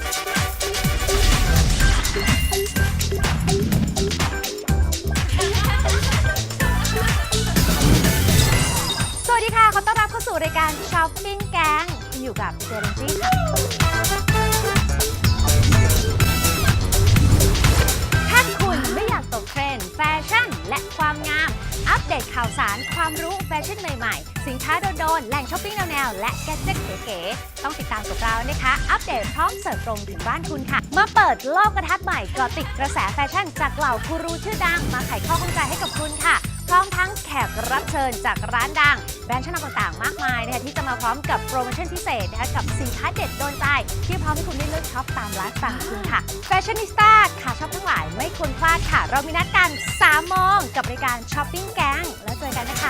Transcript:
สวัสดีค่ะ ขอต้อนรับเข้าสู่รายการช้อปปิ้งแกงคุณอยู่กับเจนจี้ค่ะ แฟชั่น และความงาม อัปเดตข่าวสาร ความรู้แฟชั่นใหม่ๆ สินค้าโดนๆแหล่งช้อปปิ้งแนวๆและแกดเจ็ตเก๋ๆต้องติดตามกับเรานะคะ อัปเดตพร้อมเสิร์ฟตรงถึงบ้านคุณค่ะ มาเปิดโลกกระทัดใหม่กาะติดกระแสแฟชั่น จากเหล่ากูรูชื่อดังมาไขข้อข้องใจให้กับคุณค่ะพร้อมทั้งแขกรับเชิญจากร้านดัง แบรนด์ชั้นนำต่างๆ มากมายนะคะที่จะมาพร้อมกับโปรโมชั่นพิเศษนะคะกับสินค้าเด็ดโดนใจที่พร้อมให้คุณได้ ชอบตามไลฟ์ฟังคุณค่ะแฟชั่นนิสต้าขาชอบทั้งหลายไม่ควรพลาดค่ะ เรามีนัดกัน3โมงกับรายการช้อปปิ้งแกงแล้วเจอกันนะคะ